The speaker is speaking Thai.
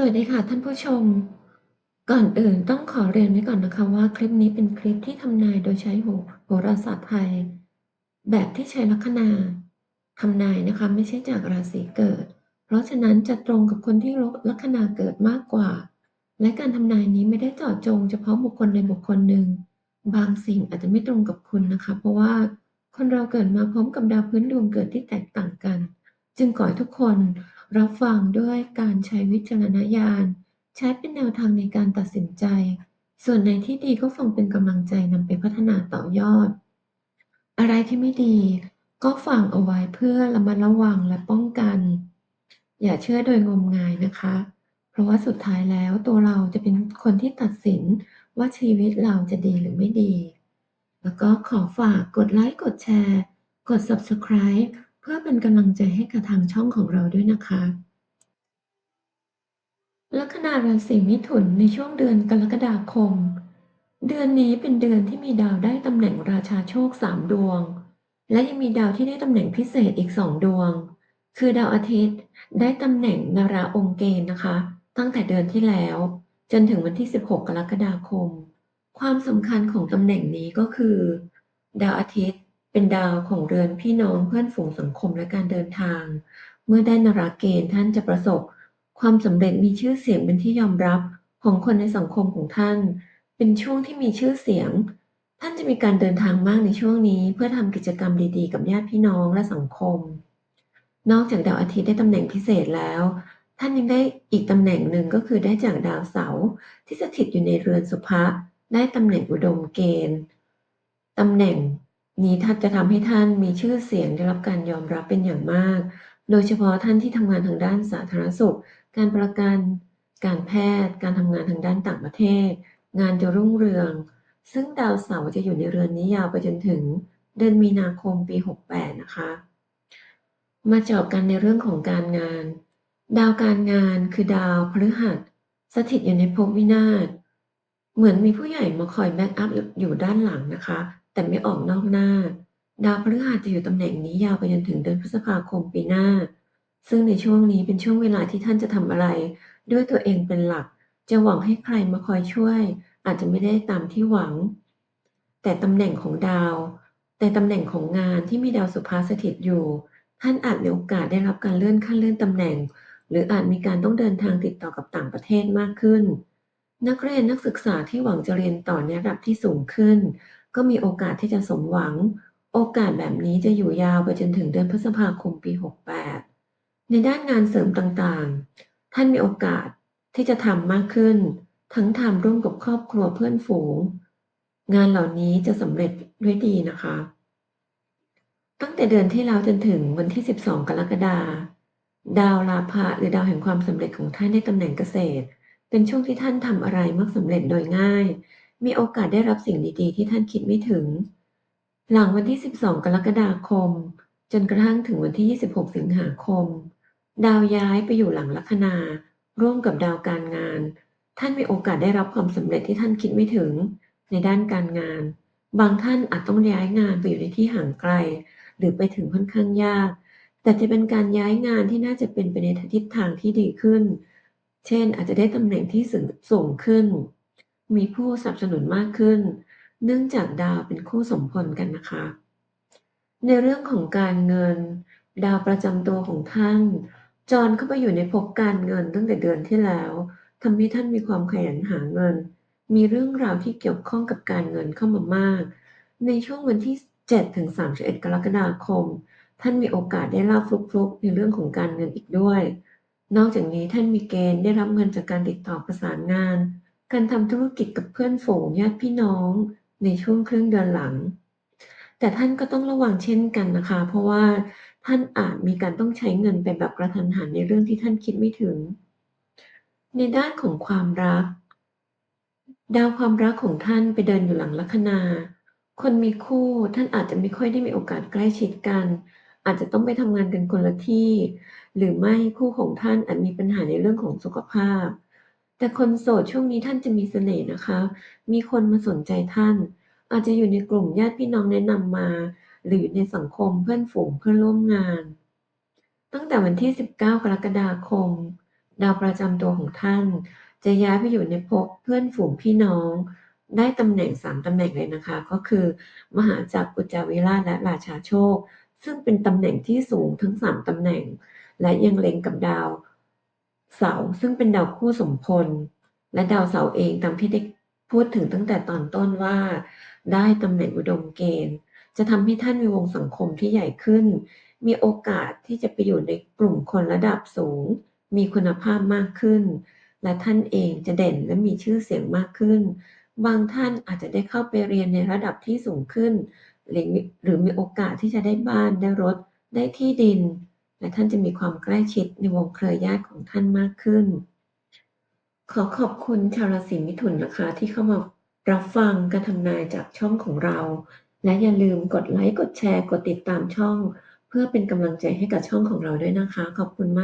สวัสดีค่ะท่านผู้ชม ก่อนอื่นต้องขอเรียนไว้ก่อนนะคะว่าคลิปนี้เป็นคลิปที่ทำนายโดยใช้โหโหราศาสตร์ไทย แบบที่ใช้ลัคนาทำนายนะคะไม่ใช่จากราศีเกิด เพราะฉะนั้นจะตรงกับคนที่ลัคนาเกิดมากกว่า และการทำนายนี้ไม่ได้เจาะจง เฉพาะบุคคลในบุคคลหนึ่ง บางสิ่งอาจจะไม่ตรงกับคุณนะคะ เพราะว่าคนเราเกิดมาพร้อมกับดาวพื้นดวงเกิดที่แตกต่างกัน จึงขอให้ทุกคน รับฟังด้วยการใช้วิจารณญาณ ใช้เป็นแนวทางในการตัดสินใจ ส่วนในที่ดีก็ฟังเป็นกำลังใจนำไปพัฒนาต่อยอด อะไรที่ไม่ดี ก็ฟังเอาไว้เพื่อระมัดระวังและป้องกัน อย่าเชื่อโดยงมงายนะคะ เพราะว่าสุดท้ายแล้วตัวเราจะเป็นคนที่ตัดสินว่าชีวิตเราจะดีหรือไม่ดี แล้วก็ขอฝากกดไลค์กดแชร์ กด subscribe พื่อเป็นกำลังใจให้กับทางช่องของเราด้วยนะคะลัคนาราศีมิถุนในช่วงเดือนกรกฎาคม เดือนนี้เป็นเดือนที่มีดาวได้ตำแหน่งราชาโชคสามดวง และยังมีดาวที่ได้ตำแหน่งพิเศษอีกสองดวง คือดาวอาทิตย์ได้ตำแหน่งนาราองค์เกณฑ์นะคะ ตั้งแต่เดือนที่แล้ว จนถึงวันที่ 16 กรกฎาคม ความสำคัญของตำแหน่งนี้ก็คือ ดาวอาทิตย์ เป็นดาวของเรือนพี่น้องเพื่อนฝูงสังคมและการเดินทาง เมื่อได้นราเกณฑ์ท่านจะประสบ ความสำเร็จมีชื่อเสียงเป็นที่ยอมรับของคนในสังคมของท่าน เป็นช่วงที่มีชื่อเสียง ท่านจะมีการเดินทางมากในช่วงนี้ เพื่อทำกิจกรรมดีๆ กับญาติพี่น้องและสังคม นอกจากดาวอาทิตย์ได้ตำแหน่งพิเศษแล้ว ท่านยังได้อีกตำแหน่งหนึ่งก็คือได้จากดาวเสาร์ที่สถิตอยู่ในเรือนสุภะได้ตำแหน่งอุดมเกณฑ์ตำแหน่ง นี้ท่านจะทำให้ท่านมีชื่อเสียงได้รับการยอมรับเป็นอย่างมาก โดยเฉพาะท่านที่ทำงานทางด้านสาธารณสุข การประกัน การแพทย์ การทำงานทางด้านต่างประเทศ งานจะรุ่งเรือง ซึ่งดาวเสาร์จะอยู่ในเรือนนี้ยาวไปจนถึงเดือนมีนาคมปี 68 นะคะ มาเจาะกันในเรื่องของการงาน ดาวการงานคือดาวพฤหัส สถิตอยู่ในภพวินาศ เหมือนมีผู้ใหญ่มาคอยแบ็กอัพอยู่ด้านหลังนะคะแต่ไม่ออกนอกหน้า ดาวพฤหัสจะอยู่ตำแหน่งนี้ยาวไปจนถึงเดือนพฤษภาคมปีหน้า ซึ่งในช่วงนี้เป็นช่วงเวลาที่ท่านจะทำอะไร ด้วยตัวเองเป็นหลัก จะหวังให้ใครมาคอยช่วย อาจจะไม่ได้ตามที่หวัง แต่ตำแหน่งของดาว แต่ตำแหน่งของงานที่มีดาวสุภาสถิตอยู่ ท่านอาจมีโอกาสได้รับการเลื่อนขั้นเลื่อนตำแหน่ง หรืออาจมีการต้องเดินทางติดต่อกับต่างประเทศมากขึ้นนักเรียนนักศึกษาที่หวังจะเรียนต่อในระดับที่สูงขึ้น ก็มีโอกาสที่จะสมหวัง โอกาสแบบนี้จะอยู่ยาวไปจนถึงเดือนพฤษภาคมปี 68 ในด้านงานเสริมต่างๆ ท่านมีโอกาสที่จะทำมากขึ้น ทั้งทำร่วมกับครอบครัวเพื่อนฝูง งานเหล่านี้จะสำเร็จด้วยดีนะคะ ตั้งแต่เดือนที่แล้วจนถึงวันที่ 12 กรกฎาคมดาวลาภะหรือดาวแห่งความสำเร็จของท่านในตำแหน่งเกษตร เป็นช่วงที่ท่านทำอะไรมักสำเร็จโดยง่าย มีโอกาสได้รับสิ่งดี ๆ ที่ท่านคิดไม่ถึง หลังวันที่ 12 กรกฎาคม จนกระทั่งถึงวันที่ 26 สิงหาคม ดาวย้ายไปอยู่หลังลัคนา ร่วมกับดาวการงาน ท่านมีโอกาสได้รับความสำเร็จที่ท่านคิดไม่ถึง ในด้านการงาน บางท่านอาจต้องย้ายงานไปอยู่ในที่ห่างไกล หรือไปถึงค่อนข้างยาก แต่จะเป็นการย้ายงานที่น่าจะเป็นไปในทิศทางที่ดีขึ้น เช่น อาจจะได้ตำแหน่งที่สูงขึ้น มีผู้สนับสนุนมากขึ้น เนื่องจากดาวเป็นคู่สมพลกันนะคะ ในเรื่องของการเงิน ดาวประจำตัวของท่าน จรเข้าไปอยู่ในภพการเงินตั้งแต่เดือนที่แล้วทำให้ท่านมีความขยันหาเงิน มีเรื่องราวที่เกี่ยวข้องกับการเงินเข้ามามาก ในช่วงวันที่7ถึง31 กรกฎาคม ท่านมีโอกาสได้รับฟลุกๆ ในเรื่องของการเงินอีกด้วย นอกจากนี้ท่านมีเกณฑ์ได้รับเงินจากการติดต่อประสานงาน การทำธุรกิจกับเพื่อนฝูงญาติพี่น้องในช่วงครึ่งเดือนหลัง แต่ท่านก็ต้องระวังเช่นกันนะคะ เพราะว่าท่านอาจมีการต้องใช้เงินไปแบบกระทันหันในเรื่องที่ท่านคิดไม่ถึง ในด้านของความรัก ดาวความรักของท่านไปเดินอยู่หลังลัคนา คนมีคู่ท่านอาจจะไม่ค่อยได้มีโอกาสใกล้ชิดกัน อาจจะต้องไปทำงานกันคนละที่ หรือไม่คู่ของท่านอาจมีปัญหาในเรื่องของสุขภาพ แต่คนโสดช่วงนี้ท่านจะมีเสน่ห์นะคะ มีคนมาสนใจท่าน อาจจะอยู่ในกลุ่มญาติพี่น้องแนะนำมา หรืออยู่ในสังคมเพื่อนฝูงเพื่อนร่วมงาน ตั้งแต่วันที่ 19 กรกฎาคม ดาวประจำตัวของท่าน จะย้ายไปอยู่ในภพเพื่อนฝูงพี่น้อง ได้ตำแหน่ง3ตำแหน่งเลยนะคะ ก็คือ มหาจักรอุจาวิราชและราชาโชค ซึ่งเป็นตำแหน่งที่สูงทั้ง3ตำแหน่ง และยังเล็งกับดาว เสาร์ซึ่งเป็นดาวคู่สมพล และดาวเสาร์เองตามที่ได้พูดถึงตั้งแต่ตอนต้นว่า ได้ตำแหน่งอุดมเกณฑ์ จะทำให้ท่านมีวงสังคมที่ใหญ่ขึ้น มีโอกาสที่จะไปอยู่ในกลุ่มคนระดับสูง มีคุณภาพมากขึ้น และท่านเองจะเด่นและมีชื่อเสียงมากขึ้น บางท่านอาจจะได้เข้าไปเรียนในระดับที่สูงขึ้น หรือมีหรือมีโอกาสที่จะได้บ้านได้รถ ได้ที่ดิน และท่านจะมีความใกล้ชิดในวงเครือญาติของท่านมากขึ้น ขอขอบคุณชาวราศีมิถุนนะคะ ที่เข้ามารับฟังการทำนายจากช่องของเรา และอย่าลืมกดไลค์กดแชร์กดติดตามช่อง เพื่อเป็นกำลังใจให้กับช่องของเราด้วยนะคะ ขอบคุณมาก